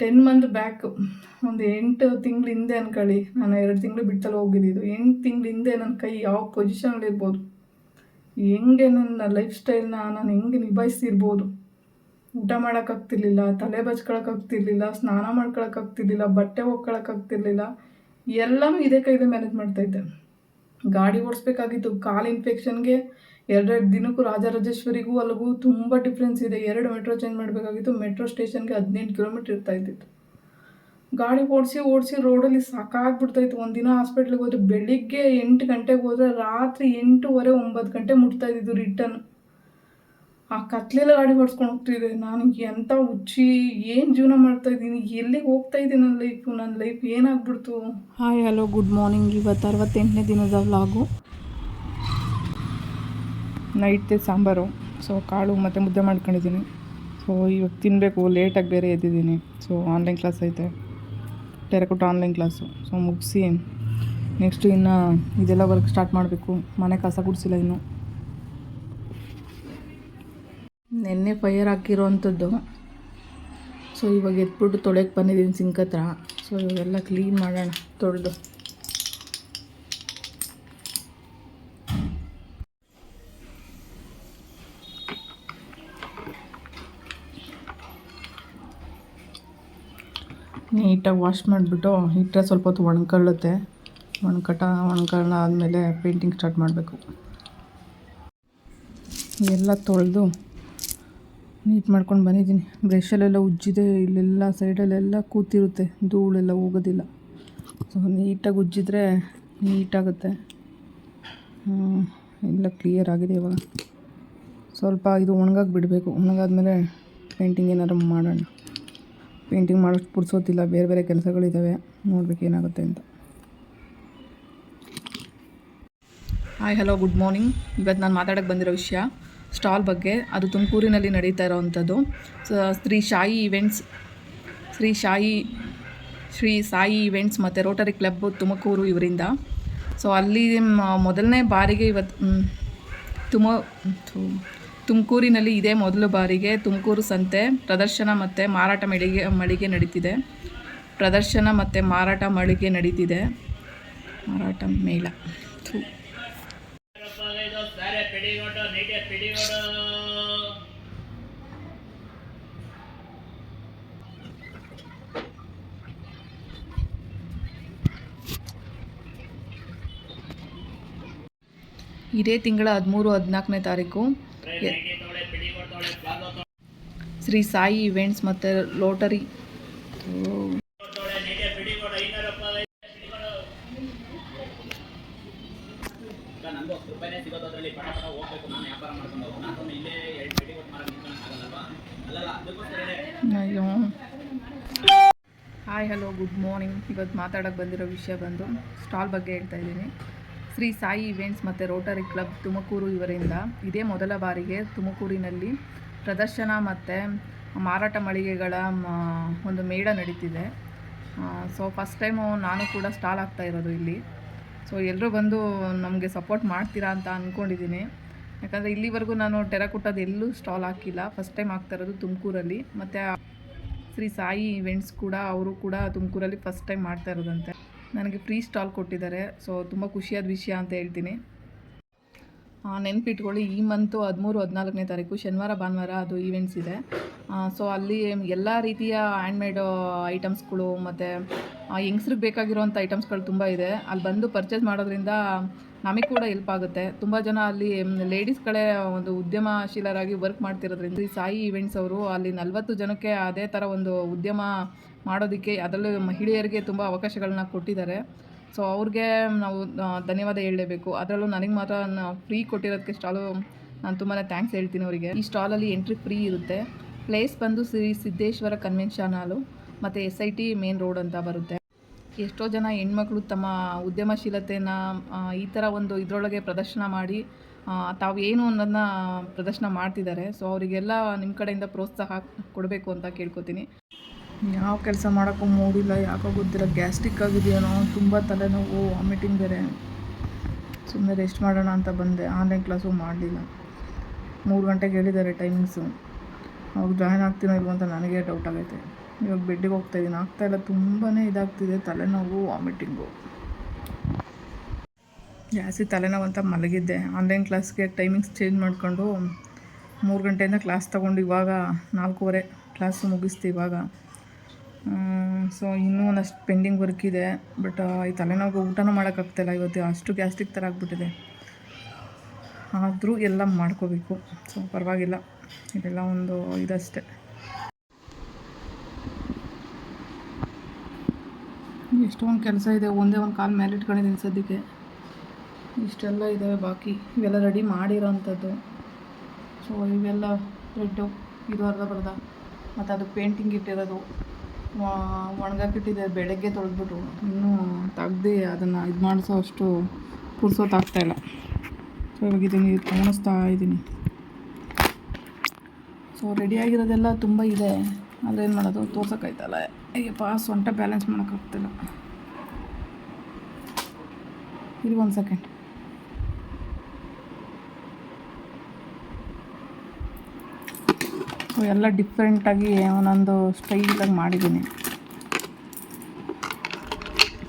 Ten month back ಒಂದು ಎಂಟು ತಿಂಗಳ ಹಿಂದೆ ಅನ್ಕೊಳ್ಳಿ. ನಾನು ಎರಡು ತಿಂಗಳು ಬಿಟ್ಟಲ್ಲಿ ಹೋಗಿದ್ದಿದ್ದು. ಎಂಟು ತಿಂಗಳ ಹಿಂದೆ ನನ್ನ ಕೈ ಯಾವ ಪೊಸಿಷನಲ್ಲಿರ್ಬೋದು ಹೆಂಗೆ ನನ್ನ ಲೈಫ್ ಸ್ಟೈಲ್ನ ನಾನು ಹೆಂಗೆ ನಿಭಾಯಿಸ್ತಿರ್ಬೋದು? ಊಟ ಮಾಡೋಕ್ಕಾಗ್ತಿರ್ಲಿಲ್ಲ ತಲೆ ಬಚ್ಕೊಳಕ್ಕಾಗ್ತಿರ್ಲಿಲ್ಲ ಸ್ನಾನ ಮಾಡ್ಕೊಳಕ್ಕಾಗ್ತಿರ್ಲಿಲ್ಲ ಬಟ್ಟೆ ಒಕ್ಕೊಳಕ್ಕಾಗ್ತಿರ್ಲಿಲ್ಲ ಎಲ್ಲನೂ ಇದೇ ಕೈದೇ ಮ್ಯಾನೇಜ್ ಮಾಡ್ತಾಯಿದ್ದೆ ಗಾಡಿ ಓಡಿಸ್ಬೇಕಾಗಿತ್ತು, ಕಾಲು ಇನ್ಫೆಕ್ಷನ್ಗೆ ಎರಡೆರಡು ದಿನಕ್ಕೂ ರಾಜರಾಜೇಶ್ವರಿಗೂ ಅಲ್ಲಿಗೂ ತುಂಬ ಡಿಫ್ರೆನ್ಸ್ ಇದೆ. ಎರಡು ಮೆಟ್ರೋ ಚೇಂಜ್ ಮಾಡಬೇಕಾಗಿತ್ತು. ಮೆಟ್ರೋ ಸ್ಟೇಷನ್ಗೆ ಹದಿನೆಂಟು ಕಿಲೋಮೀಟ್ರ್ ಇರ್ತಾ ಇದ್ದಿತ್ತು. ಗಾಡಿ ಓಡಿಸಿ ಓಡಿಸಿ ರೋಡಲ್ಲಿ ಸಾಕಾಗ್ಬಿಡ್ತಾಯಿತ್ತು. ಒಂದಿನ ಹಾಸ್ಪಿಟ್ಲಿಗೆ ಹೋದ್ರೆ ಬೆಳಿಗ್ಗೆ ಎಂಟು ಗಂಟೆಗೆ ಹೋದ್ರೆ ರಾತ್ರಿ ಎಂಟೂವರೆ, ಒಂಬತ್ತು ಗಂಟೆ ಮುಟ್ತಾ ಇದ್ದಿದ್ದು ರಿಟರ್ನ್ ಆ ಕತ್ಲೆಲ್ಲ ಗಾಡಿ ಓಡಿಸ್ಕೊಂಡು ಹೋಗ್ತಿದ್ದೆ ನಾನು ಎಂಥ ಹುಚ್ಚಿ, ಏನು ಜೀವನ ಮಾಡ್ತಾ ಇದ್ದೀನಿ? ಎಲ್ಲಿಗೆ ಹೋಗ್ತಾ ಇದ್ದೀನಿ ನನ್ನ ಲೈಫು ನನ್ನ ಲೈಫ್ ಏನಾಗ್ಬಿಡ್ತು? ಹಾಯ್ ಹಲೋ ಗುಡ್ ಮಾರ್ನಿಂಗ್ ಇವತ್ತು ಅರವತ್ತೆಂಟನೇ ದಿನದ ವ್ಲಾಗು ನೈಟ್ ಸಾಂಬಾರು ಸೊ ಕಾಳು ಮತ್ತು ಮುದ್ದೆ ಮಾಡ್ಕೊಂಡಿದ್ದೀನಿ. ಸೊ ಇವಾಗ ತಿನ್ನಬೇಕು ಲೇಟಾಗಿ ಬೇರೆ ಎದ್ದಿದ್ದೀನಿ. ಸೊ ಆನ್ಲೈನ್ ಕ್ಲಾಸ್ ಐತೆ. ಟೆರಕೊಟ್ಟು ಆನ್ಲೈನ್ ಕ್ಲಾಸು ಸೊ ಮುಗಿಸಿ ನೆಕ್ಸ್ಟು ಇನ್ನು ಇದೆಲ್ಲ ವರ್ಕ್ ಸ್ಟಾರ್ಟ್ ಮಾಡಬೇಕು. ಮನೆ ಕಸ ಗುಡಿಸಿಲ್ಲ ಇನ್ನು. ನೆನ್ನೆ ಫೈರ್ ಹಾಕಿರೋವಂಥದ್ದು ಸೊ ಇವಾಗ ಎತ್ಬಿಟ್ಟು ತೊಳೆಯೋಕ್ಕೆ ಬಂದಿದ್ದೀನಿ ಸಿಂಕ್ ಹತ್ರ. ಸೊ ಇವಾಗೆಲ್ಲ ಕ್ಲೀನ್ ಮಾಡೋಣ, ತೊಳೆದು. ನೀಟಾಗಿ ವಾಶ್ ಮಾಡಿಬಿಟ್ಟು ಹಿಟ್ಟರೆ ಸ್ವಲ್ಪ ಹೊತ್ತು ಒಣಕೊಳ್ಳುತ್ತೆ. ಒಣಕಟ ಒಣ್ಕೊಳ್ಳ ಆದಮೇಲೆ ಪೇಂಟಿಂಗ್ ಸ್ಟಾರ್ಟ್ ಮಾಡಬೇಕು. ಎಲ್ಲ ತೊಳೆದು ನೀಟ್ ಮಾಡ್ಕೊಂಡು ಬಂದಿದ್ದೀನಿ. ಬ್ರಷಲ್ಲೆಲ್ಲ ಉಜ್ಜಿದೆ, ಇಲ್ಲೆಲ್ಲ ಸೈಡಲ್ಲೆಲ್ಲ ಕೂತಿರುತ್ತೆ. ಧೂಳೆಲ್ಲ ಹೋಗೋದಿಲ್ಲ. ಸೊ ನೀಟಾಗಿ ಉಜ್ಜಿದ್ರೆ ನೀಟಾಗುತ್ತೆ. ಎಲ್ಲ ಕ್ಲಿಯರ್ ಆಗಿದೆ ಇವಾಗ. ಸ್ವಲ್ಪ ಇದು ಒಣಗಾಗಿ ಬಿಡಬೇಕು ಒಣಗಾದ್ಮೇಲೆ ಪೇಂಟಿಂಗ್ ಏನಾದ್ರು ಮಾಡೋಣ. ಪೇಂಟಿಂಗ್ ಮಾಡೋಷ್ಟು ಪುರ್ಸೋತಿಲ್ಲ, ಬೇರೆ ಬೇರೆ ಕೆಲಸಗಳಿದ್ದಾವೆ ನೋಡ್ಬೇಕು ಏನಾಗುತ್ತೆ ಅಂತ. ಹಾಯ್ ಹಲೋ ಗುಡ್ ಮಾರ್ನಿಂಗ್ ಇವತ್ತು ನಾನು ಮಾತಾಡೋಕ್ಕೆ ಬಂದಿರೋ ವಿಷಯ ಸ್ಟಾಲ್ ಬಗ್ಗೆ. ಅದು ತುಮಕೂರಿನಲ್ಲಿ ನಡೀತಾ ಇರೋವಂಥದ್ದು. ಶ್ರೀ ಶಾಯಿ ಇವೆಂಟ್ಸ್ ಶ್ರೀ ಶಾಯಿ, ಶ್ರೀ ಸಾಯಿ ಇವೆಂಟ್ಸ್ ಮತ್ತು ರೋಟರಿ ಕ್ಲಬ್ ತುಮಕೂರು ಇವರಿಂದ. ಸೊ ಅಲ್ಲಿ ಮೊದಲನೇ ಬಾರಿಗೆ ಇವತ್ತು ತುಮ ತುಮಕೂರಿನಲ್ಲಿ ಇದೇ ಮೊದಲ ಬಾರಿಗೆ ತುಮಕೂರು ಸಂತೆ, ಪ್ರದರ್ಶನ ಮತ್ತು ಮಾರಾಟ ಮಳಿಗೆ ಮಳಿಗೆ ನಡೀತಿದೆ. ಪ್ರದರ್ಶನ ಮತ್ತು ಮಾರಾಟ ಮಳಿಗೆ ನಡೀತಿದೆ. ಮಾರಾಟ ಮೇಳ. ಇದೇ ತಿಂಗಳ ಹದಿಮೂರು, ಹದಿನಾಲ್ಕನೇ ತಾರೀಕು. ಶ್ರೀ ಸಾಯಿ ಇವೆಂಟ್ಸ್ ಮತ್ತು ಲೋಟರಿ ಅಯ್ಯೋ. ಹಾಯ್ ಹಲೋ ಗುಡ್ ಮಾರ್ನಿಂಗ್ ಇವತ್ತು ಮಾತಾಡೋಕ್ಕೆ ಬಂದಿರೋ ವಿಷಯ ಬಂದು ಸ್ಟಾಲ್ ಬಗ್ಗೆ ಹೇಳ್ತಾ ಇದ್ದೀನಿ. ಶ್ರೀ ಸಾಯಿ ಇವೆಂಟ್ಸ್ ಮತ್ತು ರೋಟರಿ ಕ್ಲಬ್ ತುಮಕೂರು ಇವರಿಂದ ಇದೇ ಮೊದಲ ಬಾರಿಗೆ ತುಮಕೂರಿನಲ್ಲಿ ಪ್ರದರ್ಶನ ಮತ್ತು ಮಾರಾಟ ಮಳಿಗೆಗಳ ಒಂದು ಮೇಳ ನಡೀತಿದೆ. ಸೊ ಫಸ್ಟ್ ಟೈಮು ನಾನು ಕೂಡ ಸ್ಟಾಲ್ ಆಗ್ತಾ ಇರೋದು ಇಲ್ಲಿ. ಸೊ ಎಲ್ಲರೂ ಬಂದು ನಮಗೆ ಸಪೋರ್ಟ್ ಮಾಡ್ತೀರಾ ಅಂತ ಅಂದ್ಕೊಂಡಿದ್ದೀನಿ ಯಾಕಂದರೆ ಇಲ್ಲಿವರೆಗೂ ನಾನು ಟೆರಕುಟ್ಟದ ಎಲ್ಲೂ ಸ್ಟಾಲ್ ಹಾಕಿಲ್ಲ. ಫಸ್ಟ್ ಟೈಮ್ ಆಗ್ತಾ ಇರೋದು ತುಮಕೂರಲ್ಲಿ. ಮತ್ತು ಶ್ರೀ ಸಾಯಿ ಇವೆಂಟ್ಸ್ ಕೂಡ, ಅವರು ಕೂಡ ತುಮಕೂರಲ್ಲಿ ಫಸ್ಟ್ ಟೈಮ್ ಮಾಡ್ತಾ ಇರೋದಂತೆ. ನನಗೆ ಫ್ರೀ ಸ್ಟಾಲ್ ಕೊಟ್ಟಿದ್ದಾರೆ. ಸೊ ತುಂಬ ಖುಷಿಯಾದ ವಿಷಯ ಅಂತ ಹೇಳ್ತೀನಿ. ನೆನಪಿಟ್ಕೊಳ್ಳಿ, ಈ ಮಂತು ಹದಿಮೂರು, ಹದಿನಾಲ್ಕನೇ ತಾರೀಕು ಶನಿವಾರ, ಭಾನುವಾರ ಅದು ಈವೆಂಟ್ಸ್ ಇದೆ. ಸೊ ಅಲ್ಲಿ ಎಲ್ಲ ರೀತಿಯ ಹ್ಯಾಂಡ್ಮೇಡ್ ಐಟಮ್ಸ್ಗಳು ಮತ್ತು ಹೆಂಗ್ಸ್ರಿಗೆ ಬೇಕಾಗಿರೋಂಥ ಐಟಮ್ಸ್ಗಳು ತುಂಬ ಇದೆ. ಅಲ್ಲಿ ಬಂದು ಪರ್ಚೇಸ್ ಮಾಡೋದ್ರಿಂದ ನಮಗೆ ಕೂಡ ಹೆಲ್ಪ್ ಆಗುತ್ತೆ. ತುಂಬ ಜನ ಅಲ್ಲಿ ಲೇಡೀಸ್ಗಳೇ ಒಂದು ಉದ್ಯಮಶೀಲರಾಗಿ ವರ್ಕ್ ಮಾಡ್ತಿರೋದ್ರಿಂದ ಈ ಸಾಯಿ ಈವೆಂಟ್ಸ್ ಅವರು ಅಲ್ಲಿ ನಲವತ್ತು ಜನಕ್ಕೆ ಅದೇ ಥರ ಒಂದು ಉದ್ಯಮ ಮಾಡೋದಕ್ಕೆ ಅದರಲ್ಲೂ ಮಹಿಳೆಯರಿಗೆ ತುಂಬ ಅವಕಾಶಗಳನ್ನ ಕೊಟ್ಟಿದ್ದಾರೆ. ಸೊ ಅವ್ರಿಗೆ ನಾವು ಧನ್ಯವಾದ ಹೇಳಲೇಬೇಕು. ಅದರಲ್ಲೂ ನನಗೆ ಮಾತ್ರ ಫ್ರೀ ಕೊಟ್ಟಿರೋದಕ್ಕೆ ಸ್ಟಾಲು ನಾನು ತುಂಬಾ ಥ್ಯಾಂಕ್ಸ್ ಹೇಳ್ತೀನಿ ಅವರಿಗೆ. ಈ ಸ್ಟಾಲಲ್ಲಿ ಎಂಟ್ರಿ ಫ್ರೀ ಇರುತ್ತೆ. ಪ್ಲೇಸ್ ಬಂದು ಶ್ರೀ ಸಿದ್ದೇಶ್ವರ ಕನ್ವೆನ್ಷನ್ ಹಾಲು ಮತ್ತು S I T main road ಅಂತ ಬರುತ್ತೆ. ಎಷ್ಟೋ ಜನ ಹೆಣ್ಮಕ್ಳು ತಮ್ಮ ಉದ್ಯಮಶೀಲತೆಯನ್ನು ಈ ಥರ ಒಂದು ಇದರೊಳಗೆ ಪ್ರದರ್ಶನ ಮಾಡಿ ತಾವು ಏನು ಅನ್ನೋದನ್ನ ಪ್ರದರ್ಶನ ಮಾಡ್ತಿದ್ದಾರೆ. ಸೊ ಅವರಿಗೆಲ್ಲ ನಿಮ್ಮ ಕಡೆಯಿಂದ ಪ್ರೋತ್ಸಾಹ ಕೊಡಬೇಕು ಅಂತ ಕೇಳ್ಕೊತೀನಿ. ಯಾವ ಕೆಲಸ ಮಾಡೋಕ್ಕೂ ಮೂಡಿಲ್ಲ, ಯಾಕೋ ಗೊತ್ತಿಲ್ಲ, ಗ್ಯಾಸ್ಟ್ರಿಕ್ ಆಗಿದೆಯೇನೋ, ತುಂಬ ತಲೆನೋವು ವಾಮಿಟಿಂಗ್ ಬೇರೆ. ಸುಮ್ಮನೆ ರೆಸ್ಟ್ ಮಾಡೋಣ ಅಂತ ಬಂದೆ ಆನ್ಲೈನ್ ಕ್ಲಾಸು ಮಾಡಲಿಲ್ಲ. ಮೂರು ಗಂಟೆಗೆ ಹೇಳಿದ್ದಾರೆ ಟೈಮಿಂಗ್ಸು ಅವಾಗ ಜಾಯ್ನ್ ಆಗ್ತೀನೋ ಇಲ್ವೋ ಅಂತ ನನಗೆ ಡೌಟ್ ಆಗೈತೆ. ಇವಾಗ ಬೆಡ್ಡಿಗೆ ಹೋಗ್ತಾ ಇದ್ದೀನಿ ಆಗ್ತಾಯಿಲ್ಲ ತುಂಬಾ ಇದಾಗ್ತಿದೆ, ತಲೆನೋವು ವಾಮಿಟಿಂಗು ಜಾಸ್ತಿ ತಲೆನೋವು ಅಂತ ಮಲಗಿದ್ದೆ. ಆನ್ಲೈನ್ ಕ್ಲಾಸ್ಗೆ ಟೈಮಿಂಗ್ಸ್ ಚೇಂಜ್ ಮಾಡಿಕೊಂಡು ಮೂರು ಗಂಟೆಯಿಂದ ಕ್ಲಾಸ್ ತೊಗೊಂಡು ಇವಾಗ ನಾಲ್ಕೂವರೆ ಕ್ಲಾಸ್ ಮುಗಿಸ್ತೀವಿ ಇವಾಗ. ಸೊ ಇನ್ನೂ ಒಂದಷ್ಟು ಪೆಂಡಿಂಗ್ ವರ್ಕ್ ಇದೆ ಬಟ್ ಈ ತಲೆನೋವು ಊಟನೂ ಮಾಡೋಕ್ಕಾಗ್ತಾಯಿಲ್ಲ ಇವತ್ತು, ಅಷ್ಟು ಗ್ಯಾಸ್ಟ್ರಿಕ್ ಥರ ಆಗಿಬಿಟ್ಟಿದೆ. ಆದರೂ ಎಲ್ಲ ಮಾಡ್ಕೋಬೇಕು ಸೊ ಪರವಾಗಿಲ್ಲ, ಇದೆಲ್ಲ ಒಂದು ಇದಷ್ಟೇ. ಎಷ್ಟೊಂದು ಕೆಲಸ ಇದೆ, ಒಂದೇ ಒಂದು ಕಾಲು ಮೇಲೆ ಇಟ್ಕೊಂಡಿದ್ದೀನಿ ಸದ್ಯಕ್ಕೆ. ಇಷ್ಟೆಲ್ಲ ಇದ್ದಾವೆ ಬಾಕಿ, ಇವೆಲ್ಲ ರೆಡಿ ಮಾಡಿರೋ ಅಂಥದ್ದು ಸೊ ಇವೆಲ್ಲ ರೆಡ್ಡು, ಇದು ಅರ್ಧ ಬರ್ಧ ಮತ್ತು ಅದು ಪೇಂಟಿಂಗ್ ಇಟ್ಟಿರೋದು. ಒಣಗಾಕಿಟ್ಟಿದೆ ಬೆಳಗ್ಗೆ ತೊಳೆದ್ಬಿಟ್ಟು ಇನ್ನೂ ತೆಗ್ದು ಅದನ್ನು ಇದು ಮಾಡಿಸೋ ಅಷ್ಟು ಪುರ್ಸೋತಾಗ್ತಾಯಿಲ್ಲ ಸೊ ಇವಾಗ ಇದನ್ನು ಕಾಣಿಸ್ತಾ ಇದ್ದೀನಿ ಸೊ ರೆಡಿಯಾಗಿರೋದೆಲ್ಲ ತುಂಬ ಇದೆ. ಆದರೆ ಏನು ಮಾಡೋದು, ತೋರ್ಸೋಕ್ಕಾಯ್ತಲ್ಲ. ಅಯ್ಯಪ್ಪ ಸೊಂಟ ಬ್ಯಾಲೆನ್ಸ್ ಮಾಡೋಕ್ಕಾಗ್ತಿಲ್ಲ. ಇದು ಒಂದು ಸೆಕೆಂಡ್ ಎಲ್ಲ ಡಿಫ್ರೆಂಟಾಗಿ ಒಂದೊಂದು ಸ್ಟೈಲಾಗಿ ಮಾಡಿದ್ದೀನಿ.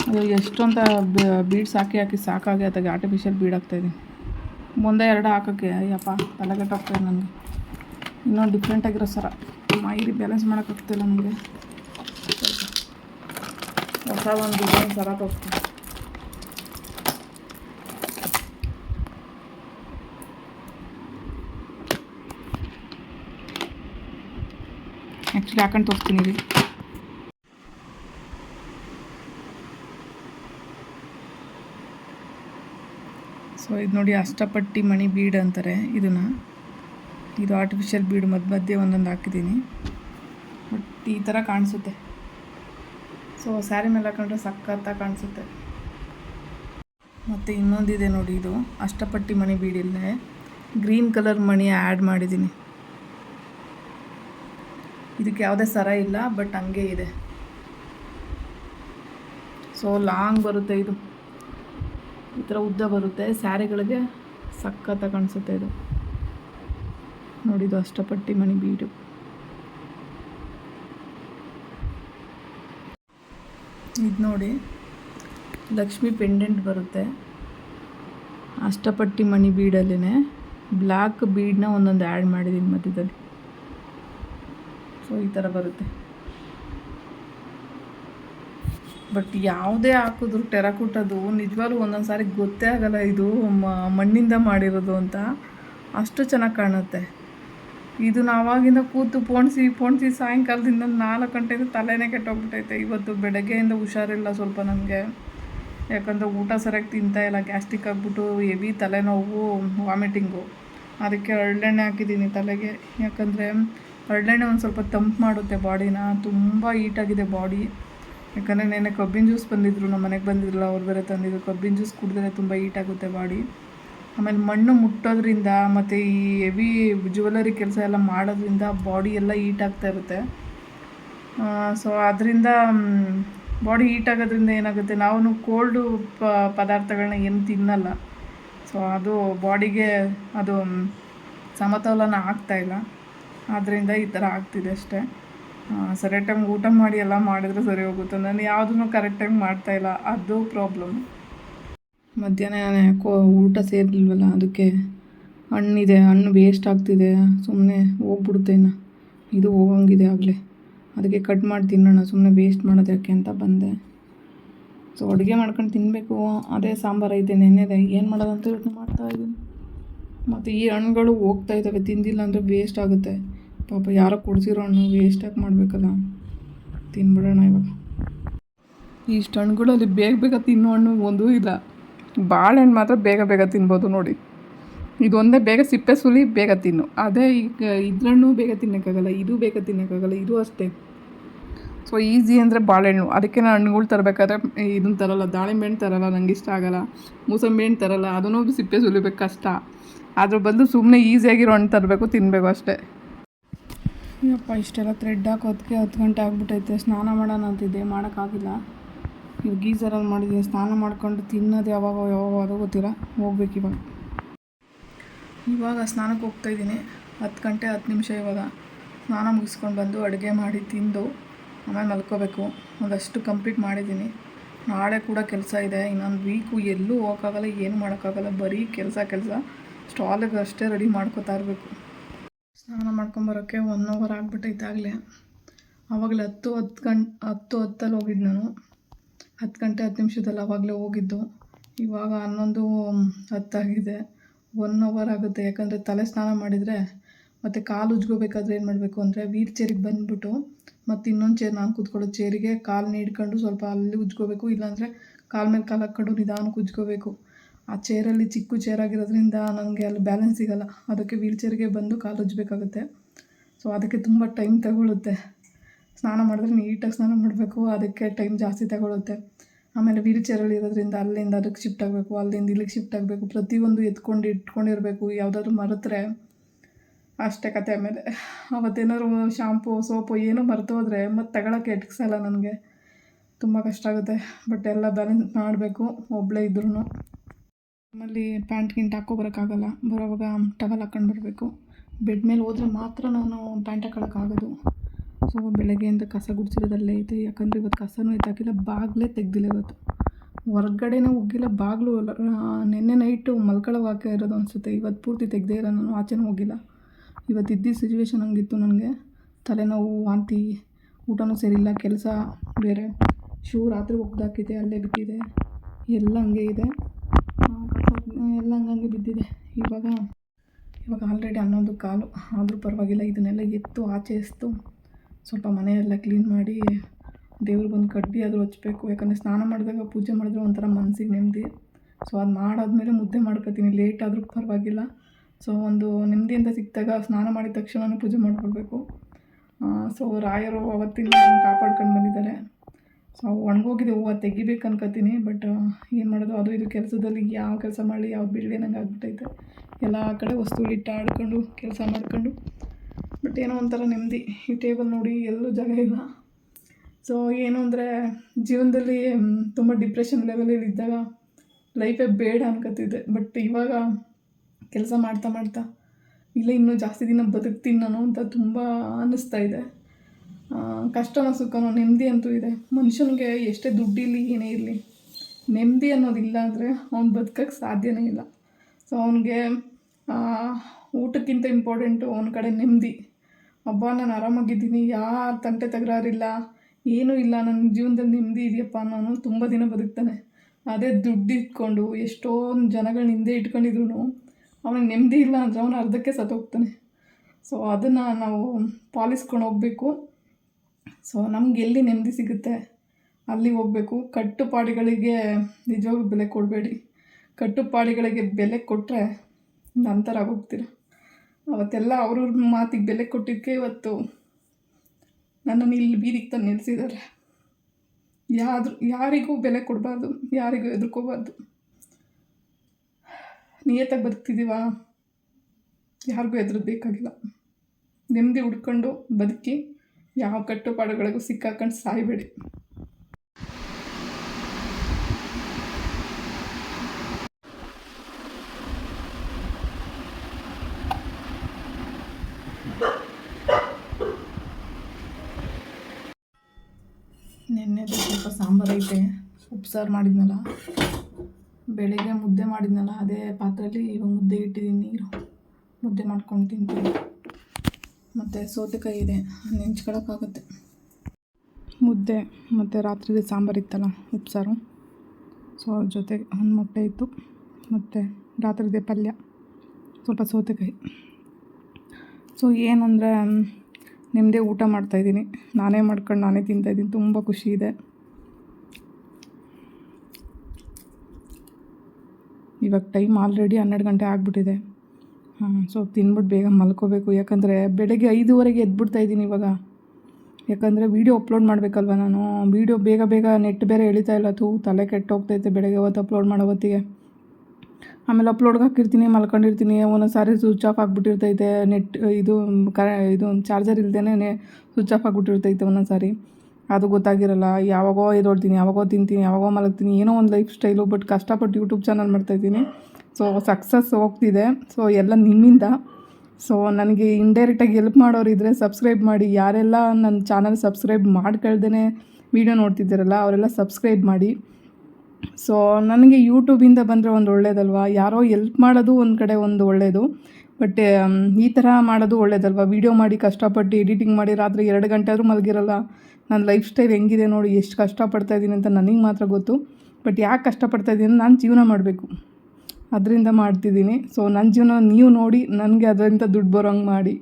ಅದು ಎಷ್ಟೊಂದು ಬೀಡ್ಸ್ ಹಾಕಿ ಹಾಕಿ ಸಾಕಾಗಿ ಅದಕ್ಕೆ ಆರ್ಟಿಫಿಷಿಯಲ್ ಬೀಡ್ ಹಾಕ್ತಾಯಿದ್ದೀನಿ ಮುಂದೆ ಎರಡು ಹಾಕೋಕ್ಕೆ, ಅಯ್ಯಪ್ಪ ತಲೆಗೆಟ್ಟೋಗ್ತದೆ ನನಗೆ. ಇನ್ನೊಂದು ಡಿಫ್ರೆಂಟಾಗಿರೋ ಸರ. ಮೈಲಿ ಬ್ಯಾಲೆನ್ಸ್ ಮಾಡೋಕ್ಕಾಗ್ತಿಲ್ಲ ನನಗೆ. ಹೊಸ ಒಂದು ಡಿಸೈನ್ ಸರ ತೋರಿಸ್ತೀನಿ. ಆ್ಯಕ್ಚುಲಿ ಹಾಕೊಂಡು ತೋರಿಸ್ತೀನಿ ರೀ ಸೊ ಇದು ನೋಡಿ ಅಷ್ಟಪಟ್ಟಿ ಮಣಿ ಬೀಡ್ ಅಂತಾರೆ ಇದನ್ನು. ಇದು ಆರ್ಟಿಫಿಷಿಯಲ್ ಬೀಡ್ ಮಧ್ಯ ಮಧ್ಯೆ ಒಂದೊಂದು ಹಾಕಿದ್ದೀನಿ. ಬಟ್ ಈ ಥರ ಕಾಣಿಸುತ್ತೆ. ಸೊ ಸ್ಯಾರಿ ಮೇಲೆ ಹಾಕೊಂಡ್ರೆ ಸಖತ್ತಾಗಿ ಕಾಣಿಸುತ್ತೆ. ಮತ್ತು ಇನ್ನೊಂದಿದೆ ನೋಡಿ ಇದು. ಅಷ್ಟಪಟ್ಟಿ ಮಣಿ ಬೀಡಿಲ್ಲೇ ಗ್ರೀನ್ ಕಲರ್ ಮಣಿ ಆ್ಯಡ್ ಮಾಡಿದ್ದೀನಿ. ಇದಕ್ಕೆ ಯಾವುದೇ ಸರ ಇಲ್ಲ ಬಟ್ ಹಂಗೆ ಇದೆ. ಸೊ ಲಾಂಗ್ ಬರುತ್ತೆ ಇದು. ಈ ಥರ ಉದ್ದ ಬರುತ್ತೆ. ಸ್ಯಾರಿಗಳಿಗೆ ಸಖತ್ತಾಗಿ ಕಾಣಿಸುತ್ತೆ ಇದು. ನೋಡಿದ್ದು ಅಷ್ಟಪಟ್ಟಿ ಮಣಿ ಬೀಡು. ಇದು ನೋಡಿ, ಲಕ್ಷ್ಮಿ ಪೆಂಡೆಂಟ್ ಬರುತ್ತೆ. ಅಷ್ಟಪಟ್ಟಿ ಮಣಿ ಬೀಡಲ್ಲೇ ಬ್ಲ್ಯಾಕ್ ಬೀಡನ್ನ ಒಂದೊಂದು ಆ್ಯಡ್ ಮಾಡಿದ್ದೀನಿ ಮಧ್ಯದಲ್ಲಿ. ಸೊ ಈ ಥರ ಬರುತ್ತೆ. ಬಟ್ ಯಾವುದೇ ಹಾಕಿದ್ರು ಟೆರಾಕೋಟದು ನಿಜವಾಗ್ಲೂ ಒಂದೊಂದು ಸಾರಿ ಗೊತ್ತೇ ಆಗಲ್ಲ ಇದು ಮಣ್ಣಿಂದ ಮಾಡಿರೋದು ಅಂತ. ಅಷ್ಟು ಚೆನ್ನಾಗಿ ಕಾಣುತ್ತೆ. ಇದು ನಾವಾಗಿಂದ ಕೂತು ಪೋಣಿಸಿ ಪೋಣಿಸಿ ಸಾಯಂಕಾಲದಿಂದ ನಾಲ್ಕು ಗಂಟೆಯಿಂದ ತಲೆನೇ ಕೆಟ್ಟೋಗ್ಬಿಟ್ಟೈತೆ. ಇವತ್ತು ಬೆಳಗ್ಗೆಯಿಂದ ಹುಷಾರಿಲ್ಲ ಸ್ವಲ್ಪ ನನಗೆ. ಯಾಕಂದರೆ ಊಟ ಸರಿಯಾಗಿ ತಿಂತಾ ಇಲ್ಲ ಗ್ಯಾಸ್ಟಿಕ್ ಆಗಿಬಿಟ್ಟು ಹೆವಿ ತಲೆನೋವು, ವಾಮಿಟಿಂಗು. ಅದಕ್ಕೆ ಹರಳೆಣ್ಣೆ ಹಾಕಿದ್ದೀನಿ ತಲೆಗೆ. ಯಾಕಂದರೆ ಹರಳೆಣ್ಣೆ ಒಂದು ಸ್ವಲ್ಪ ತಂಪು ಮಾಡುತ್ತೆ ಬಾಡಿನ, ತುಂಬ ಹೀಟಾಗಿದೆ ಬಾಡಿ. ಯಾಕಂದರೆ ನೆನೆ ಕಬ್ಬಿನ ಜ್ಯೂಸ್ ಬಂದಿದ್ರು ನಮ್ಮ ಮನೆಗೆ ಬಂದಿದ್ರಲ್ಲ, ಅವ್ರು ಬೇರೆ ತಂದಿದ್ರು. ಕಬ್ಬಿನ ಜ್ಯೂಸ್ ಕುಡಿದ್ರೆ ತುಂಬ ಹೀಟ್ ಆಗುತ್ತೆ ಬಾಡಿ. ಆಮೇಲೆ ಮಣ್ಣು ಮುಟ್ಟೋದ್ರಿಂದ ಮತ್ತು ಈ ಹೆವಿ ಜ್ಯುವೆಲರಿ ಕೆಲಸ ಎಲ್ಲ ಮಾಡೋದ್ರಿಂದ ಬಾಡಿ ಎಲ್ಲ ಆಗ್ತಾ ಇರುತ್ತೆ. ಸೊ ಅದರಿಂದ ಬಾಡಿ ಹೀಟ್ ಆಗೋದ್ರಿಂದ ಏನಾಗುತ್ತೆ ನಾವು ಕೋಲ್ಡು ಪ ಪದಾರ್ಥಗಳನ್ನ ಏನು ತಿನ್ನಲ್ಲ. ಸೊ ಅದು ಬಾಡಿಗೆ, ಅದು ಸಮತೋಲನ ಆಗ್ತಾಯಿಲ್ಲ ಆದ್ದರಿಂದ ಈ ಥರ ಆಗ್ತಿದೆ ಅಷ್ಟೇ. ಸರಿಯಾದ ಟೈಮ್ ಊಟ ಮಾಡಿ ಎಲ್ಲ ಮಾಡಿದ್ರೆ ಸರಿ ಹೋಗುತ್ತೆ. ನಾನು ಯಾವುದನ್ನು ಕರೆಕ್ಟ್ ಟೈಮ್ ಮಾಡ್ತಾಯಿಲ್ಲ ಅದು ಪ್ರಾಬ್ಲಮ್ ಮಧ್ಯಾಹ್ನ ಯಾಕೋ ಊಟ ಸೇರಿಲ್ವಲ್ಲ ಅದಕ್ಕೆ ಹಣ್ಣಿದೆ, ಹಣ್ಣು ವೇಸ್ಟ್ ಆಗ್ತಿದೆ. ಸುಮ್ಮನೆ ಹೋಗ್ಬಿಡುತ್ತೆ ಇನ್ನು. ಇದು ಹೋಗಂಗಿದೆ ಆಗಲೇ. ಅದಕ್ಕೆ ಕಟ್ ಮಾಡಿ ತಿನ್ನೋಣ ಸುಮ್ಮನೆ ವೇಸ್ಟ್ ಮಾಡೋದು ಅಂತ ಬಂದೆ. ಸೊ ಅಡುಗೆ ಮಾಡ್ಕೊಂಡು ತಿನ್ನಬೇಕು ಅದೇ ಸಾಂಬಾರು ಐತೆ ನೆನ್ನೆದೆ ಏನು ಮಾಡೋದಂತ ಯೋಚನೆ ಮಾಡ್ತಾ ಇದ್ದೀನಿ. ಮತ್ತು ಈ ಹಣ್ಣುಗಳು ಹೋಗ್ತಾ ಇದ್ದಾವೆ, ತಿಂದಿಲ್ಲ ಅಂದರೆ ವೇಸ್ಟ್ ಆಗುತ್ತೆ. ಪಾಪ ಯಾರೋ ಕೊಡ್ಸಿರೋ ಹಣ್ಣು ವೇಸ್ಟಾಗಿ ಮಾಡಬೇಕಲ್ಲ. ತಿನ್ಬಿಡೋಣ ಇವಾಗ. ಇಷ್ಟು ಹಣ್ಣುಗಳಲ್ಲಿ ಬೇಗ ಬೇಗ ತಿನ್ನೋ ಹಣ್ಣು ಒಂದೂ ಇಲ್ಲ. ಬಾಳೆಹಣ್ಣು ಮಾತ್ರ ಬೇಗ ಬೇಗ ತಿನ್ಬೋದು ನೋಡಿ. ಇದೊಂದೇ ಬೇಗ ಸಿಪ್ಪೆ ಸುಲಿ ಬೇಗ ತಿನ್ನು. ಅದೇ ಈಗ ಇದ್ರಣ್ಣು ಬೇಗ ತಿನ್ನೋಕ್ಕಾಗಲ್ಲ, ಇದು ಬೇಗ ತಿನ್ನೋಕ್ಕಾಗಲ್ಲ, ಇದು ಅಷ್ಟೇ. ಸೊ ಈಸಿ ಅಂದರೆ ಬಾಳೆಹಣ್ಣು. ಅದಕ್ಕೆ ನಾನು ಹಣ್ಣುಗಳು ತರಬೇಕಾದ್ರೆ ಇದನ್ನ ತರಲ್ಲ ದಾಳಿಂಬೆ ಹಣ್ಣು ತರಲ್ಲ, ನಂಗೆ ಇಷ್ಟ ಆಗಲ್ಲ. ಮೂಸಂಬಿ ಹಣ್ಣು ತರಲ್ಲ, ಅದನ್ನು ಸಿಪ್ಪೆ ಸುಲಿಬೇಕು ಕಷ್ಟ. ಅದ್ರ ಬದಲು ಸುಮ್ಮನೆ ಈಸಿಯಾಗಿರೋ ಹಣ್ಣು ತರಬೇಕು ತಿನ್ನಬೇಕು ಅಷ್ಟೇ. ಯಪ್ಪ, ಇಷ್ಟೆಲ್ಲ ಥ್ರೆಡ್ ಹಾಕೋದಕ್ಕೆ ಹತ್ತು ಗಂಟೆ ಆಗ್ಬಿಟ್ಟೈತೆ ಸ್ನಾನ ಮಾಡೋಣ ಅಂತಿದ್ದೆ, ಮಾಡೋಕ್ಕಾಗಿಲ್ಲ. ಇವಾಗ ಗೀಸರಲ್ಲಿ ಮಾಡಿದ್ದೀನಿ ಸ್ನಾನ ಮಾಡ್ಕೊಂಡು ತಿನ್ನೋದು ಯಾವಾಗ ಯಾವಾಗ ಅದು ಗೊತ್ತಿಲ್ಲ, ಹೋಗ್ಬೇಕು ಇವಾಗ. ಇವಾಗ ಸ್ನಾನಕ್ಕೆ ಹೋಗ್ತಾ ಇದ್ದೀನಿ, ಹತ್ತು ಗಂಟೆ ಹತ್ತು ನಿಮಿಷ ಇವಾಗ. ಸ್ನಾನ ಮುಗಿಸ್ಕೊಂಡು ಬಂದು ಅಡುಗೆ ಮಾಡಿ ತಿಂದು, ಆಮೇಲೆ ಮಲ್ಕೋಬೇಕು. ಒಂದಷ್ಟು ಕಂಪ್ಲೀಟ್ ಮಾಡಿದ್ದೀನಿ. ನಾಳೆ ಕೂಡ ಕೆಲಸ ಇದೆ, ಇನ್ನೊಂದು ವೀಕು ಎಲ್ಲೂ ಹೋಗೋಕ್ಕಾಗಲ್ಲ, ಏನು ಮಾಡೋಕ್ಕಾಗಲ್ಲ, ಬರೀ ಕೆಲಸ ಕೆಲಸ. ಸ್ಟಾಲಿಗೆ ಅಷ್ಟೇ ರೆಡಿ ಮಾಡ್ಕೋತಾ ಇರಬೇಕು. ಸ್ನಾನ ಮಾಡ್ಕೊಂಬರೋಕ್ಕೆ ಒನ್ ಅವರ್ ಆಗಿಬಿಟ್ಟೈತೆ ಆಗಲೇ ಆವಾಗಲೇ ಹತ್ತು ಹತ್ತು ಗಂಟೆ ಹತ್ತು ಹತ್ತಲ್ಲಿ ಹೋಗಿದ್ದು ನಾನು. ಹತ್ತು ಗಂಟೆ ಹತ್ತು ನಿಮಿಷದಲ್ಲಿ ಆವಾಗಲೇ ಹೋಗಿದ್ದು. ಇವಾಗ ಹನ್ನೊಂದು ಹತ್ತಾಗಿದೆ ಒನ್ ಅವರ್ ಆಗುತ್ತೆ. ಯಾಕಂದರೆ ತಲೆ ಸ್ನಾನ ಮಾಡಿದರೆ ಮತ್ತು ಕಾಲು ಉಜ್ಕೋಬೇಕಾದ್ರೆ ಏನು ಮಾಡಬೇಕು ಅಂದರೆ ವೀಲ್ ಚೇರಿಗೆ ಬಂದುಬಿಟ್ಟು ಮತ್ತು ಇನ್ನೊಂದು ಚೇರ್ ನಾನು ಕೂತ್ಕೊಳ್ಳೋ ಚೇರಿಗೆ ಕಾಲು ನೀಡ್ಕೊಂಡು ಸ್ವಲ್ಪ ಅಲ್ಲಿ ಉಜ್ಕೋಬೇಕು, ಇಲ್ಲಾಂದರೆ ಕಾಲು ಮೇಲೆ ಕಾಲು ಹಾಕ್ಕೊಂಡು ನಿಧಾನಕ್ಕೆ ಉಜ್ಕೋಬೇಕು. ಆ ಚೇರಲ್ಲಿ ಚಿಕ್ಕ ಚೇರ್ ಆಗಿರೋದ್ರಿಂದ ನನಗೆ ಅಲ್ಲಿ ಬ್ಯಾಲೆನ್ಸ್ ಸಿಗೋಲ್ಲ. ಅದಕ್ಕೆ ವೀಲ್ ಚೇರ್ಗೆ ಬಂದು ಕಾಲು ಉಜ್ಜಬೇಕಾಗುತ್ತೆ ಸೊ ಅದಕ್ಕೆ ತುಂಬ ಟೈಮ್ ತಗೊಳ್ಳುತ್ತೆ ಸ್ನಾನ ಮಾಡಿದ್ರೆ ನೀಟಾಗಿ ಸ್ನಾನ ಮಾಡಬೇಕು. ಅದಕ್ಕೆ ಟೈಮ್ ಜಾಸ್ತಿ ತಗೊಳುತ್ತೆ. ಆಮೇಲೆ ವೀಲ್ ಚೇರಲ್ಲಿ ಇರೋದ್ರಿಂದ ಅಲ್ಲಿಂದ ಅದಕ್ಕೆ ಶಿಫ್ಟ್ ಆಗಬೇಕು. ಅಲ್ಲಿಂದ ಇಲ್ಲಿಗೆ ಶಿಫ್ಟ್ ಆಗಬೇಕು. ಪ್ರತಿಯೊಂದು ಎತ್ಕೊಂಡು ಇಟ್ಕೊಂಡಿರಬೇಕು. ಯಾವುದಾದ್ರೂ ಮರೆತರೆ ಅಷ್ಟೇ ಕತೆ ಆಮೇಲೆ. ಅವತ್ತೇನಾದ್ರು ಶಾಂಪು ಸೋಪು ಏನೋ ಮರೆತು ಹೋದರೆ ಮತ್ತೆ ತಗೊಳಕ್ಕೆ ಎಟ್ಕಿಸಲ್ಲ ನನಗೆ. ತುಂಬ ಕಷ್ಟ ಆಗುತ್ತೆ. ಬಟ್ ಎಲ್ಲ ಬ್ಯಾಲೆನ್ಸ್ ಮಾಡಬೇಕು ಒಬ್ಬಳೇ ಇದ್ರೂ ಆಮೇಲೆ ಪ್ಯಾಂಟ್ ಗಿಂಟ್ ಹಾಕ್ಕೊಬರೋಕ್ಕಾಗಲ್ಲ ಬರೋವಾಗ ಟವಲ್ ಹಾಕ್ಕೊಂಡು ಬರಬೇಕು. ಬೆಡ್ ಮೇಲೆ ಹೋದರೆ ಮಾತ್ರ ನಾನು ಪ್ಯಾಂಟ್ ಹಾಕೊಳ್ಳೋಕ್ಕಾಗೋದು ಸೊ ಬೆಳಗ್ಗೆಯಿಂದ ಕಸ ಗುಡಿಸಿರೋದಲ್ಲೇ ಐತೆ. ಯಾಕಂದರೆ ಇವತ್ತು ಕಸನೂ ಎತ್ತಾಕಿಲ್ಲ ಬಾಗಿಲೇ ತೆಗ್ದಿಲ್ಲ ಇವತ್ತು. ಹೊರಗಡೆನೂ ಹೋಗಿಲ್ಲ, ಬಾಗಿಲು ನಿನ್ನೆ ನೈಟು ಮಲ್ಕೊಳ್ಳೋವಾಗ ಇರೋದು ಅನಿಸುತ್ತೆ. ಇವತ್ತು ಪೂರ್ತಿ ತೆಗ್ದೇ ಇರೋ ನಾನು, ಆಚೆನೂ ಹೋಗಿಲ್ಲ. ಇವತ್ತು ಇದ್ದಿದ್ದ ಸಿಚುವೇಶನ್ ಹಂಗಿತ್ತು ನನಗೆ. ತಲೆನೋವು, ವಾಂತಿ, ಊಟನೂ ಸರಿಯಿಲ್ಲ ಕೆಲಸ ಬೇರೆ. ಶೂ ರಾತ್ರಿ ಒಗ್ದಾಕಿದೆ, ಅಲ್ಲೇ ಬಿಟ್ಟಿದೆ. ಎಲ್ಲ ಹಂಗೆ ಇದೆ. ಹಂಗಂಗೆ ಬಿದ್ದಿದೆ. ಇವಾಗ ಇವಾಗ ಆಲ್ರೆಡಿ ಹನ್ನೊಂದು ಕಾಲು. ಆದರೂ ಪರವಾಗಿಲ್ಲ, ಇದನ್ನೆಲ್ಲ ಎತ್ತು, ಆಚೆ ಎಸ್ತು ಸ್ವಲ್ಪ ಮನೆಯೆಲ್ಲ ಕ್ಲೀನ್ ಮಾಡಿ ದೇವ್ರಿಗೆ ಒಂದು ಕಡ್ಡಿ ಆದರೂ ಹಚ್ಚಬೇಕು ಯಾಕಂದರೆ ಸ್ನಾನ ಮಾಡಿದಾಗ ಪೂಜೆ ಮಾಡಿದ್ರೆ ಒಂಥರ ಮನಸ್ಸಿಗೆ ನೆಮ್ಮದಿ. ಸೊ ಅದು ಮಾಡಾದ್ಮೇಲೆ ಮುದ್ದೆ ಮಾಡ್ಕೊತೀನಿ. ಲೇಟ್ ಆದರೂ ಪರವಾಗಿಲ್ಲ. ಸೊ ಒಂದು ನೆಮ್ಮದಿಯಿಂದ ಸಿಕ್ಕಿದಾಗ ಸ್ನಾನ ಮಾಡಿದ ತಕ್ಷಣ ಪೂಜೆ ಮಾಡ್ಕೊಳ್ಬೇಕು ಸೊ ರಾಯರು ಅವತ್ತಿನ ಕಾಪಾಡ್ಕೊಂಡು ಬಂದಿದ್ದಾರೆ. ಒಣಗೋಗಿದೆ, ಹೂವು ತೆಗಿಬೇಕು ಅನ್ಕೋತೀನಿ ಬಟ್ ಏನು ಮಾಡೋದು? ಅದು ಇದು ಕೆಲಸದಲ್ಲಿ ಯಾವ ಕೆಲಸ ಮಾಡಲಿ, ಯಾವ ಬಿಡಲಿ ನಂಗೆ ಆಗ್ಬಿಟ್ಟೈತೆ. ಎಲ್ಲ ಕಡೆ ವಸ್ತುಗಳಿಟ್ಟು ಆಡ್ಕೊಂಡು, ಕೆಲಸ ಮಾಡ್ಕೊಂಡು ಬಟ್ ಏನೋ ಒಂಥರ ನೆಮ್ಮದಿ. ಈ ಟೇಬಲ್ ನೋಡಿ ಎಲ್ಲೂ ಜಾಗ ಇಲ್ಲ. ಸೊ ಏನು ಅಂದರೆ, ಜೀವನದಲ್ಲಿ ತುಂಬ ಡಿಪ್ರೆಷನ್ ಲೆವೆಲಲ್ಲಿ ಇದ್ದಾಗ ಲೈಫೇ ಬೇಡ ಅನ್ಕೋತಿದ್ದೆ ಬಟ್ ಇವಾಗ ಕೆಲಸ ಮಾಡ್ತಾ ಮಾಡ್ತಾ, ಇಲ್ಲ ಇನ್ನೂ ಜಾಸ್ತಿ ದಿನ ಬದುಕ್ತೀನಿ ನಾನು ಅಂತ ತುಂಬ ಅನ್ನಿಸ್ತಾ ಇದೆ. ಕಷ್ಟನೋ ಸುಖನೋ ನೆಮ್ಮದಿ ಅಂತೂ ಇದೆ. ಮನುಷ್ಯನಿಗೆ ಎಷ್ಟೇ ದುಡ್ಡಿರಲಿ ಏನೇ ಇರಲಿ, ನೆಮ್ಮದಿ ಅನ್ನೋದಿಲ್ಲ ಅಂದರೆ ಅವ್ನು ಬದುಕಕ್ಕೆ ಸಾಧ್ಯನೇ ಇಲ್ಲ. ಸೊ ಅವನಿಗೆ ಊಟಕ್ಕಿಂತ ಇಂಪಾರ್ಟೆಂಟು ಅವನ ಕಡೆ ನೆಮ್ಮದಿ. ಹಬ್ಬ ನಾನು ಆರಾಮಾಗಿದ್ದೀನಿ. ಯಾರ ತಂಟೆ ತಗರಾರಿಲ್ಲ. ಏನೂ ಇಲ್ಲ. ನನ್ನ ಜೀವನದಲ್ಲಿ ನೆಮ್ಮದಿ ಇದೆಯಪ್ಪ ಅನ್ನೋನು ತುಂಬ ದಿನ ಬದುಕ್ತಾನೆ. ಅದೇ ದುಡ್ಡು ಇಟ್ಕೊಂಡು ಎಷ್ಟೊಂದು ಜನಗಳನ್ನ ಹಿಂದೆ ಇಟ್ಕೊಂಡಿದ್ರು ಅವನಿಗೆ ನೆಮ್ಮದಿ ಇಲ್ಲ ಅಂದರೆ ಅವನು ಅರ್ಧಕ್ಕೆ ಸತ್ತೋಗ್ತಾನೆ. ಸೊ ಅದನ್ನು ನಾವು ಪಾಲಿಸ್ಕೊಂಡು ಹೋಗಬೇಕು. ಸೊ ನಮ್ಗೆ ಎಲ್ಲಿ ನೆಮ್ಮದಿ ಸಿಗುತ್ತೆ? ಅಲ್ಲಿ ಹೋಗಬೇಕು. ಕಟ್ಟುಪಾಡಿಗಳಿಗೆ ನಿಜವಾಗ್ಲೂ ಬೆಲೆ ಕೊಡಬೇಡಿ. ಕಟ್ಟುಪಾಡಿಗಳಿಗೆ ಬೆಲೆ ಕೊಟ್ಟರೆ ನಂತರ ಹೋಗ್ತೀರ. ಅವತ್ತೆಲ್ಲ ಅವ್ರವ್ರ ಮಾತಿಗೆ ಬೆಲೆ ಕೊಟ್ಟಿದ್ದಕ್ಕೆ ಇವತ್ತು ನನ್ನನ್ನು ಇಲ್ಲಿ ಬೀದಿಗೆ ತಂದು ನಿಲ್ಲಿಸಿದ್ದಾರೆ. ಯಾರು ಯಾರಿಗೂ ಬೆಲೆ ಕೊಡಬಾರ್ದು, ಯಾರಿಗೂ ಹೆದರ್ಕೋಬಾರ್ದು ನಿಯತ್ತಾಗಿ ಬದುಕ್ತಿದ್ದೀವ ಯಾರಿಗೂ ಎದುರು ಬೇಕಾಗಿಲ್ಲ ನೆಮ್ಮದಿ ಹುಡ್ಕೊಂಡು ಬದುಕಿ ಯಾವ ಕಟ್ಟುಪಾಡುಗಳಿಗೂ ಸಿಕ್ಕಾಕೊಂಡು ಸಾಯಬೇಡಿ. ನೆನ್ನೆದು ಸ್ವಲ್ಪ ಸಾಂಬಾರು ಐತೆ. ಉಪ್ಸಾರು ಮಾಡಿದ್ನಲ್ಲ. ಬೆಳಿಗ್ಗೆ ಮುದ್ದೆ ಮಾಡಿದ್ನಲ್ಲ, ಅದೇ ಪಾತ್ರೆಯಲ್ಲಿ ಇವಾಗ ಮುದ್ದೆ ಇಟ್ಟಿದ್ದೀನಿ. ನೀರು ಮುದ್ದೆ ಮಾಡ್ಕೊಂಡು ತಿಂತೀನಿ. ಮತ್ತು ಸೌತೆಕಾಯಿ ಇದೆ ನೆಂಚ್ಕೊಳಕ್ಕಾಗುತ್ತೆ ಮುದ್ದೆ ಮತ್ತು ರಾತ್ರಿದು ಸಾಂಬಾರು ಇತ್ತಲ್ಲ, ಉಪ್ಸಾರು. ಸೊ ಅದ್ರ ಜೊತೆಗೆ ಒಂದು ಮೊಟ್ಟೆ ಇತ್ತು. ಮತ್ತು ರಾತ್ರಿದೆ ಪಲ್ಯ, ಸ್ವಲ್ಪ ಸೌತೆಕಾಯಿ. ಸೊ ಏನಂದರೆ ನಿಮ್ಮದೇ ಊಟ ಮಾಡ್ತಾಯಿದ್ದೀನಿ ನಾನೇ ಮಾಡ್ಕೊಂಡು ನಾನೇ ತಿಂತಾಯಿದ್ದೀನಿ ತುಂಬ ಖುಷಿ ಇದೆ. ಇವಾಗ ಟೈಮ್ ಆಲ್ರೆಡಿ ಹನ್ನೆರಡು ಗಂಟೆ ಆಗಿಬಿಟ್ಟಿದೆ. ಸೊ ತಿನ್ಬಿಟ್ಟು ಬೇಗ ಮಲ್ಕೋಬೇಕು. ಯಾಕಂದರೆ ಬೆಳಗ್ಗೆ ಐದುವರೆಗೆ ಎದ್ಬಿಡ್ತಾ ಇದ್ದೀನಿ ಇವಾಗ. ಯಾಕಂದರೆ ವೀಡಿಯೋ ಅಪ್ಲೋಡ್ ಮಾಡಬೇಕಲ್ವ ನಾನು. ವೀಡಿಯೋ ಬೇಗ ಬೇಗ ನೆಟ್ ಬೇರೆ ಎಳಿತಾ ಇಲ್ಲ. ತೂ ತಲೆ ಕೆಟ್ಟೋಗ್ತೈತೆ ಬೆಳಗ್ಗೆ ಹೊತ್ತು ಅಪ್ಲೋಡ್ ಮಾಡೋ ಹೊತ್ತಿಗೆ. ಆಮೇಲೆ ಅಪ್ಲೋಡ್ಗೆ ಹಾಕಿರ್ತೀನಿ, ಮಲ್ಕೊಂಡಿರ್ತೀನಿ. ಒಂದೊಂದು ಸಾರಿ ಸ್ವಿಚ್ ಆಫ್ ಆಗಿಬಿಟ್ಟಿರ್ತೈತೆ. ನೆಟ್ ಇದು ಕರೆ ಇದು ಚಾರ್ಜರ್ ಇಲ್ದೇ ಸ್ವಿಚ್ ಆಫ್ ಆಗಿಬಿಟ್ಟಿರ್ತೈತೆ ಒಂದೊಂದು ಸಾರಿ. ಅದು ಗೊತ್ತಾಗಿರಲ್ಲ. ಯಾವಾಗೋ ಇದೊಡ್ತೀನಿ ಯಾವಾಗೋ ತಿಂತೀನಿ, ಯಾವಾಗೋ ಮಲಗ್ತೀನಿ. ಏನೋ ಒಂದು ಲೈಫ್ ಸ್ಟೈಲು ಬಟ್ ಕಷ್ಟಪಟ್ಟು ಯೂಟ್ಯೂಬ್ ಚಾನಲ್ ಮಾಡ್ತಾಯಿದ್ದೀನಿ ಸೊ ಸಕ್ಸಸ್ ಹೋಗ್ತಿದೆ. ಸೊ ಎಲ್ಲ ನಿಮ್ಮಿಂದ. ಸೊ ನನಗೆ ಇಂಡೈರೆಕ್ಟಾಗಿ ಹೆಲ್ಪ್ ಮಾಡೋರು ಇದ್ದರೆ ಸಬ್ಸ್ಕ್ರೈಬ್ ಮಾಡಿ. ಯಾರೆಲ್ಲ ನನ್ನ ಚಾನಲ್ ಸಬ್ಸ್ಕ್ರೈಬ್ ಮಾಡ್ಕೊಳ್ದೇ ವೀಡಿಯೋ ನೋಡ್ತಿದ್ದೀರಲ್ಲ, ಅವರೆಲ್ಲ ಸಬ್ಸ್ಕ್ರೈಬ್ ಮಾಡಿ. ಸೊ ನನಗೆ ಯೂಟ್ಯೂಬಿಂದ ಬಂದರೆ ಒಂದು ಒಳ್ಳೇದಲ್ವಾ? ಯಾರೋ ಎಲ್ಪ್ ಮಾಡೋದು ಒಂದು ಕಡೆ ಒಂದು ಒಳ್ಳೆಯದು ಬಟ್ ಈ ಥರ ಮಾಡೋದು ಒಳ್ಳೇದಲ್ವಾ? ವೀಡಿಯೋ ಮಾಡಿ ಕಷ್ಟಪಟ್ಟು ಎಡಿಟಿಂಗ್ ಮಾಡಿ ರಾತ್ರಿ ಎರಡು ಗಂಟೆ ಆದರೂ ಮಲಗಿರಲ್ಲ. ನನ್ನ ಲೈಫ್ ಸ್ಟೈಲ್ ಹೆಂಗಿದೆ ನೋಡಿ, ಎಷ್ಟು ಕಷ್ಟಪಡ್ತಾ ಇದ್ದೀನಿ ಅಂತ ನನಗೆ ಮಾತ್ರ ಗೊತ್ತು. ಬಟ್ ಯಾಕೆ ಕಷ್ಟಪಡ್ತಾ ಇದ್ದೀನಿ, ನಾನು ಜೀವನ ಮಾಡಬೇಕು. ಅದರಿಂದ ಮಾಡ್ತಿದ್ದೀನಿ. ಸೊ ನನ್ನ ಜೀವನ ನೀವು ನೋಡಿ ನನಗೆ ಅದರಿಂದ ದುಡ್ಡು ಬರೋಂಗೆ ಮಾಡಿ.